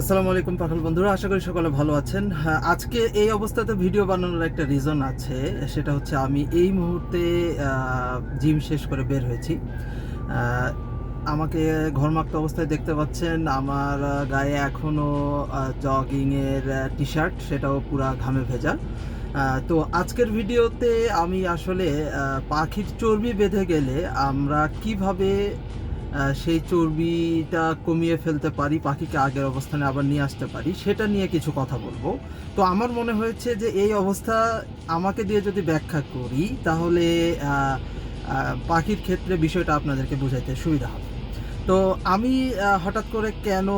আসসালামু আলাইকুম পাখল বন্ধুরা। আশা করি সকলে ভালো আছেন। হ্যাঁ, আজকে এই অবস্থাতে ভিডিও বানানোর একটা রিজন আছে। সেটা হচ্ছে আমি এই মুহূর্তে জিম শেষ করে বের হয়েছি। আমাকে ঘরমাক্ত অবস্থায় দেখতে পাচ্ছেন। আমার গায়ে এখনও জগিংয়ের টি শার্ট সেটাও পুরা ঘামে ভেজা। তো আজকের ভিডিওতে আমি আসলে পাখির চর্বি বেঁধে গেলে আমরা কীভাবে সেই চর্বিটা কমিয়ে ফেলতে পারি, পাখিকে আগের অবস্থানে আবার নিয়ে আসতে পারি, সেটা নিয়ে কিছু কথা বলব। তো আমার মনে হয়েছে যে এই অবস্থা আমাকে দিয়ে যদি ব্যাখ্যা করি, তাহলে পাখির ক্ষেত্রে বিষয়টা আপনাদেরকে বোঝাইতে সুবিধা হবে। তো আমি হঠাৎ করে কেন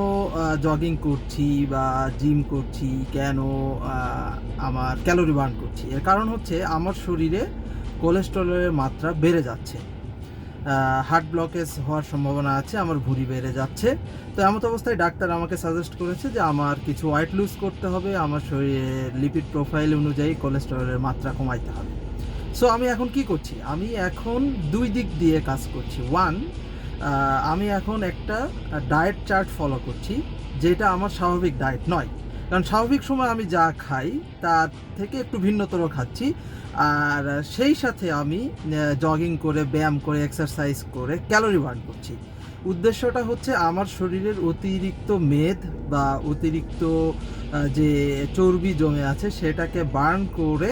জগিং করছি বা জিম করছি, কেন আমার ক্যালোরি বার্ন করছি? এর কারণ হচ্ছে আমার শরীরে কোলেস্টেরলের মাত্রা বেড়ে যাচ্ছে। হার্ট ব্লকেজ হওয়ার সম্ভাবনা আছে, আমার ভুঁড়ি বেড়ে যাচ্ছে। তো এমত অবস্থায় ডাক্তার আমাকে সাজেস্ট করেছে যে আমার কিছু ওয়াইট লুজ করতে হবে, আমার শরীরে লিপিড প্রোফাইল অনুযায়ী কোলেস্টেরলের মাত্রা কমাইতে হবে। সো আমি এখন কি করছি? আমি এখন দুই দিক দিয়ে কাজ করছি। ওয়ান আমি এখন একটা ডায়েট চার্ট ফলো করছি, যেটা আমার স্বাভাবিক ডায়েট নয়। কারণ স্বাভাবিক সময় আমি যা খাই, তার থেকে একটু ভিন্নতর খাচ্ছি। আর সেই সাথে আমি জগিং করে, ব্যায়াম করে এক্সারসাইজ করে ক্যালোরি বার্ন করছি। উদ্দেশ্যটা হচ্ছে আমার শরীরের অতিরিক্ত মেদ বা অতিরিক্ত যে চর্বি জমে আছে সেটাকে বার্ন করে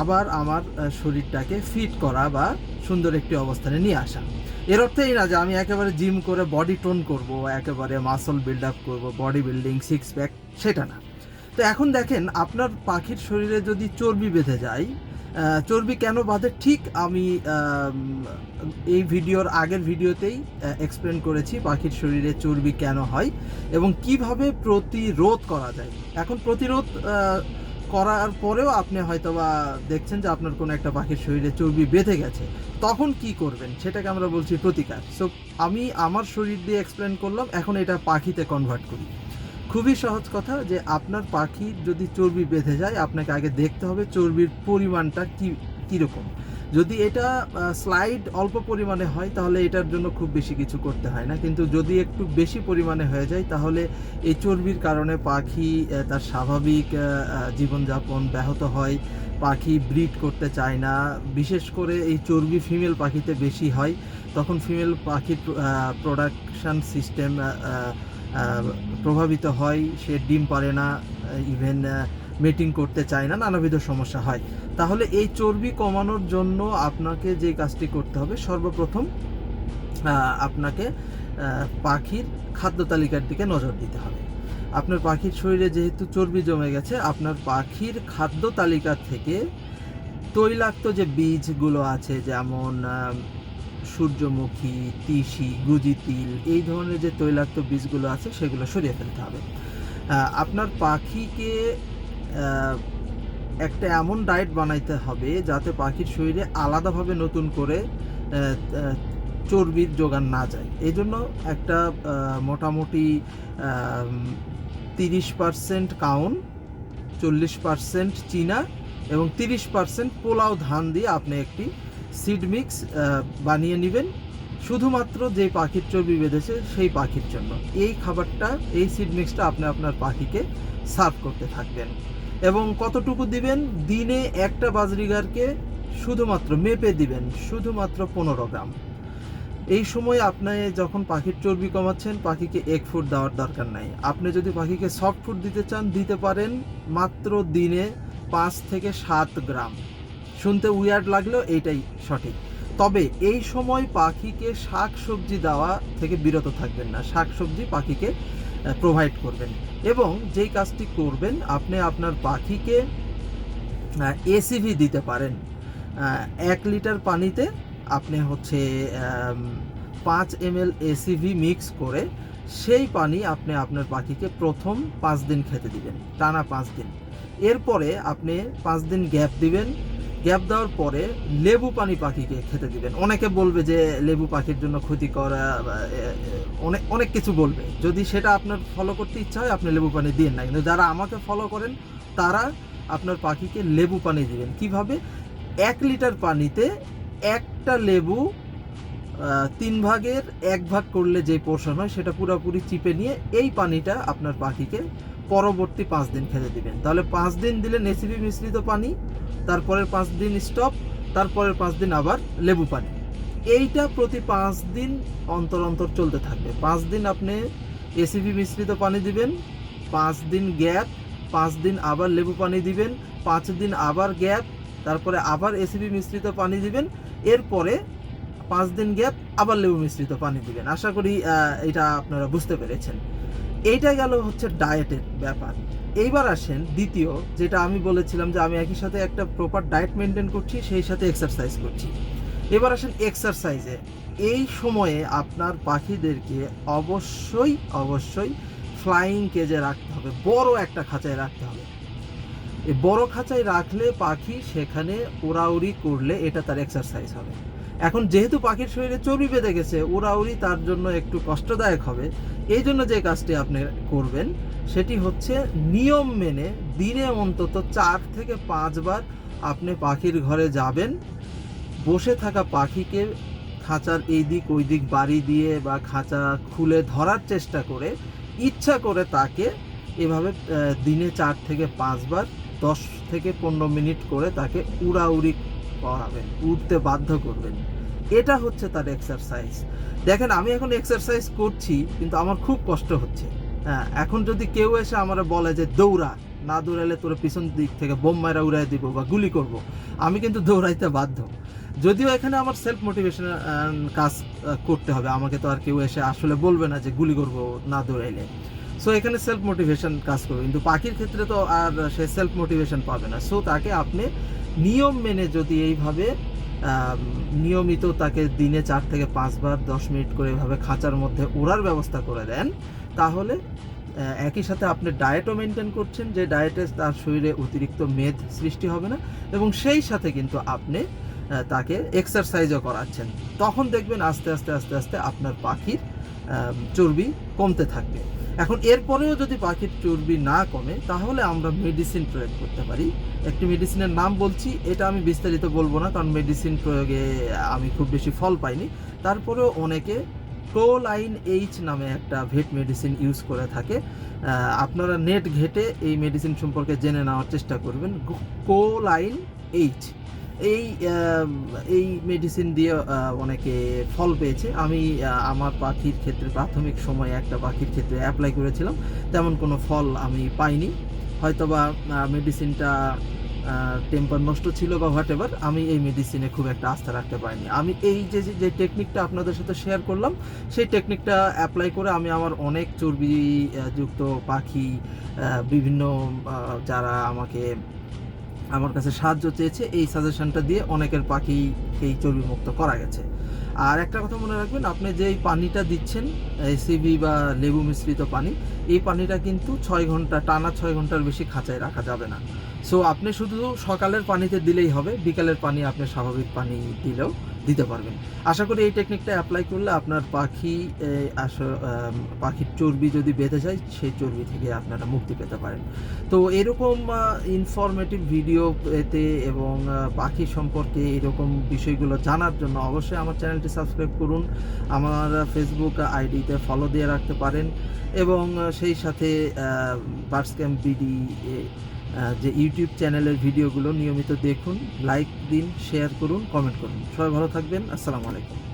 আবার আমার শরীরটাকে ফিট করা বা সুন্দর একটি অবস্থানে নিয়ে আসা। এর অর্থেই না যে আমি একেবারে জিম করে বডি টোন করব, একেবারে মাসল বিল্ড আপ করব বডি বিল্ডিং সিক্স প্যাক সেটা না। তো এখন দেখেন, আপনার পাখির শরীরে যদি চর্বি বেঁধে যায় চর্বি কেন বাঁধে? ঠিক আমি এই ভিডিওর আগের ভিডিওতেই এক্সপ্লেন করেছি পাখির শরীরে চর্বি কেন হয় এবং কীভাবে প্রতিরোধ করা যায়। এখন প্রতিরোধ করার পরেও আপনি হয়তোবা দেখছেন যে আপনার কোনো একটা পাখির শরীরে চর্বি বেঁধে গেছে। তখন কি করবেন? সেটাকে আমরা বলছি প্রতিকার। সো আমি আমার শরীর দিয়ে এক্সপ্লেন করলাম, এখন এটা পাখিতে কনভার্ট করি। খুবই সহজ কথা যে আপনার পাখি যদি চর্বি বেঁধে যায়, আপনাকে আগে দেখতে হবে চর্বির পরিমাণটা কী, কীরকম। যদি এটা স্লাইড অল্প পরিমাণে হয়, তাহলে এটার জন্য খুব বেশি কিছু করতে হয় না। কিন্তু যদি একটু বেশি পরিমাণে হয়ে যায়, তাহলে এই চর্বির কারণে পাখি তার স্বাভাবিক জীবনযাপন ব্যাহত হয়। পাখি ব্রিড করতে চায় না। বিশেষ করে এই চর্বি ফিমেল পাখিতে বেশি হয়। তখন ফিমেল পাখির প্রোডাকশান সিস্টেম প্রভাবিত হয়। সে ডিম পারে না ইভেন মিটিং করতে চায় না, নানাবিধ সমস্যা হয়। তাহলে এই চর্বি কমানোর জন্য আপনাকে যে কাজটি করতে হবে, সর্বপ্রথম আপনাকে পাখির খাদ্য তালিকার দিকে নজর দিতে হবে। আপনার পাখির শরীরে যেহেতু চর্বি জমে গেছে, আপনার পাখির খাদ্য তালিকা থেকে তৈলাক্ত যে বীজগুলো আছে, যেমন সূর্যমুখী, তিসি, গুজি তিল, এই ধরনের যে তৈলাক্ত বীজগুলো আছে, সেগুলো সরিয়ে ফেলতে হবে। আপনার পাখিকে একটা এমন ডায়েট বানাইতে হবে যাতে পাখির শরীরে আলাদাভাবে নতুন করে চর্বির যোগান না যায়। এই জন্য একটা মোটামুটি তিরিশ পার্সেন্ট কাউন, চল্লিশ পার্সেন্ট চীনা এবং তিরিশ পার্সেন্ট পোলাও ধান দিয়ে আপনি একটি সিড মিক্স বানিয়ে নেবেন। শুধুমাত্র যে পাখির চর্বি বেঁধেছে সেই পাখির জন্য। এই খাবারটা, এই সিড মিক্সটা আপনি আপনার পাখিকে সার্ভ করতে থাকবেন। এবং কতটুকু দিবেন? দিনে একটা বাজরিগারকে শুধুমাত্র মেপে দিবেন, শুধুমাত্র পনেরো গ্রাম। এই সময় আপনি যখন পাখির চর্বি কমাচ্ছেন, পাখিকে এক ফুট দেওয়ার দরকার নাই। আপনি যদি পাখিকে সফট ফুড দিতে চান, দিতে পারেন মাত্র দিনে পাঁচ থেকে সাত গ্রাম। শুনতে উইয়ার্ড লাগলেও এইটাই সঠিক। তবে এই সময় পাখিকে শাক সবজি দেওয়া থেকে বিরত থাকবেন না। শাক সবজি পাখিকে প্রোভাইড করবেন। এবং যেই কাজটি করবেন, আপনি আপনার পাখিকে এসিভি দিতে পারেন। এক লিটার পানিতে আপনি হচ্ছে পাঁচ এম এল এসিভি মিক্স করে সেই পানি আপনি আপনার পাখিকে প্রথম পাঁচ দিন খেতে দিবেন, টানা পাঁচ দিন। এরপরে আপনি পাঁচ দিন গ্যাপ দিবেন গ্যাপ দেওয়ার পরে লেবু পানি পাখিকে খেতে দিবেন। অনেকে বলবে যে লেবু পাখির জন্য ক্ষতিকর অনেক অনেক কিছু বলবে। যদি সেটা আপনার ফলো করতে ইচ্ছা হয়, আপনি লেবু পানি দিন না। কিন্তু যারা আমাকে ফলো করেন, তারা আপনার পাখিকে লেবু পানি দিবেন। কীভাবে? এক লিটার পানিতে একটা লেবু তিন ভাগের এক ভাগ করলে যে পোর্শন হয়, সেটা পুরোপুরি চিপে নিয়ে এই পানিটা আপনার পাখিকে পরবর্তী পাঁচ দিন খেতে দিবেন তাহলে পাঁচ দিন দিলে নেসিপি মিশ্রিত পানি তারপরের পাঁচ দিন স্টপ তারপরের পাঁচ দিন আবার লেবু পানি এইটা প্রতি পাঁচ দিন অন্তর অন্তর চলতে থাকবে পাঁচ দিন আপনি এসিপি মিশ্রিত পানি দিবেন পাঁচ দিন গ্যাপ পাঁচ দিন আবার লেবু পানি দিবেন পাঁচ দিন আবার গ্যাপ তারপরে আবার এসিপি মিশ্রিত পানি দিবেন এরপরে পাঁচ দিন গ্যাপ আবার লেবু মিশ্রিত পানি দিবেন আশা করি এটা আপনারা বুঝতে পেরেছেন এইটা গেল হচ্ছে ডায়েটের ব্যাপার। এইবার আসেন দ্বিতীয়, যেটা আমি বলেছিলাম যে আমি একই সাথে একটা প্রপার ডায়েট মেনটেন করছি, সেই সাথে এক্সারসাইজ করছি। এবার আসেন এক্সারসাইজে এই সময়ে আপনার পাখিদেরকে অবশ্যই অবশ্যই ফ্লাইং কেজে রাখতে হবে, বড় একটা খাঁচায় রাখতে হবে। এই বড় খাঁচায় রাখলে পাখি সেখানে ওড়াউড়ি করলে এটা তার এক্সারসাইজ হবে। এখন যেহেতু পাখির শরীরে চর্বি বেঁধে গেছে ওড়াউড়ি তার জন্য একটু কষ্টদায়ক হবে। এই জন্য যে কাজটি আপনি করবেন, সেটি হচ্ছে নিয়ম মেনে দিনে অন্তত চার থেকে পাঁচবার আপনি পাখির ঘরে যাবেন। বসে থাকা পাখিকে খাঁচার এই দিক ওই দিক বাড়ি দিয়ে বা খাঁচা খুলে ধরার চেষ্টা করে, ইচ্ছা করে তাকে এভাবে দিনে চার থেকে পাঁচবার, দশ থেকে পনেরো মিনিট করে তাকে উড়াউড়ি করাবেন উঠতে বাধ্য করবেন। এটা হচ্ছে তার এক্সারসাইজ দেখেন, আমি এখন এক্সারসাইজ করছি, কিন্তু আমার খুব কষ্ট হচ্ছে। হ্যাঁ এখন যদি কেউ এসে আমার বলে যে, দৌড়া, না দৌড়ালে তোর পিছন দিক থেকে বোম মারা উড়াই দিব বা গুলি করব, আমি কিন্তু দৌড়াইতে বাধ্য। যদিও এখানে আমার সেলফ মোটিভেশন কাজ করতে হবে, আমাকে তো আর কেউ এসে আসলে বলবে না যে, গুলি করব না দৌড়াইলে। সো এখানে সেলফ মোটিভেশন কাজ করবে, কিন্তু পাখির ক্ষেত্রে তো আর সে সেলফ মোটিভেশন পাবে না। সো তাকে আপনি নিয়ম মেনে যদি এইভাবে নিয়মিত তাকে দিনে চার থেকে পাঁচবার দশ মিনিট করে এভাবে খাঁচার মধ্যে ওড়ার ব্যবস্থা করে দেন। তাহলে একই সাথে আপনি ডায়েটও মেনটেন করছেন, যে ডায়েটে তার শরীরে অতিরিক্ত মেদ সৃষ্টি হবে না এবং সেই সাথে কিন্তু আপনি তাকে এক্সারসাইজও করাচ্ছেন। তখন দেখবেন আস্তে আস্তে আস্তে আস্তে আপনার পাখির চর্বি কমতে থাকবে। এখন এরপরেও যদি পাখির চর্বি না কমে, তাহলে আমরা মেডিসিন প্রয়োগ করতে পারি। একটি মেডিসিনের নাম বলছি, এটা আমি বিস্তারিত বলব না, কারণ মেডিসিন প্রয়োগে আমি খুব বেশি ফল পাইনি। তারপরেও অনেকে প্রোলাইন এইচ নামে একটা ভেট মেডিসিন ইউজ করে থাকে। আপনারা নেট ঘেটে এই মেডিসিন সম্পর্কে জেনে নেওয়ার চেষ্টা করবেন। কোলাইন এইচ এই এই মেডিসিন দিয়ে অনেকে ফল পেয়েছে। আমি আমার পাখির ক্ষেত্রে প্রাথমিক সময়ে একটা পাখির ক্ষেত্রে অ্যাপ্লাই করেছিলাম। তেমন কোনো ফল আমি পাইনি। হয়তোবা মেডিসিনটা টেম্পার নষ্ট ছিল বা হোয়াট এভার আমি এই মেডিসিনে খুব একটা আস্থা রাখতে পারিনি। আমি এই যে, যে- টেকনিকটা আপনাদের সাথে শেয়ার করলাম, সেই টেকনিকটা অ্যাপ্লাই করে আমি আমার অনেক চর্বি যুক্ত পাখি বিভিন্ন যারা আমাকে আমার কাছে সাহায্য চেয়েছে, এই সাজেশনটা দিয়ে অনেকের পাখিকেই চর্বিমুক্ত করা গেছে। আর একটা কথা মনে রাখবেন, আপনি যেই পানিটা দিচ্ছেন এসিবি বা লেবু মিশ্রিত পানি, এই পানিটা কিন্তু ছয় ঘণ্টা, টানা ছয় ঘণ্টার বেশি খাঁচায় রাখা যাবে না। সো আপনি শুধু সকালের পানিতে দিলেই হবে, বিকালের পানি আপনি স্বাভাবিক পানি দিলেও দিতে পারবেন। আশা করি এই টেকনিকটা অ্যাপ্লাই করলে আপনার পাখি আস- পাখির চর্বি যদি বেঁধে যায়, সেই চর্বি থেকে আপনারা মুক্তি পেতে পারেন। তো এরকম ইনফরমেটিভ ভিডিও পেতে এবং পাখি সম্পর্কে এরকম বিষয়গুলো জানার জন্য অবশ্যই আমার চ্যানেলটি সাবস্ক্রাইব করুন। আমার ফেসবুক আইডিতে ফলো দিয়ে রাখতে পারেন এবং সেই সাথে বার্ডস ক্যাম্প বিডি যে ইউটিউব চ্যানেলের ভিডিওগুলো নিয়মিত দেখুন লাইক দিন শেয়ার করুন কমেন্ট করুন। সবাই ভালো থাকবেন, আসসালামু আলাইকুম।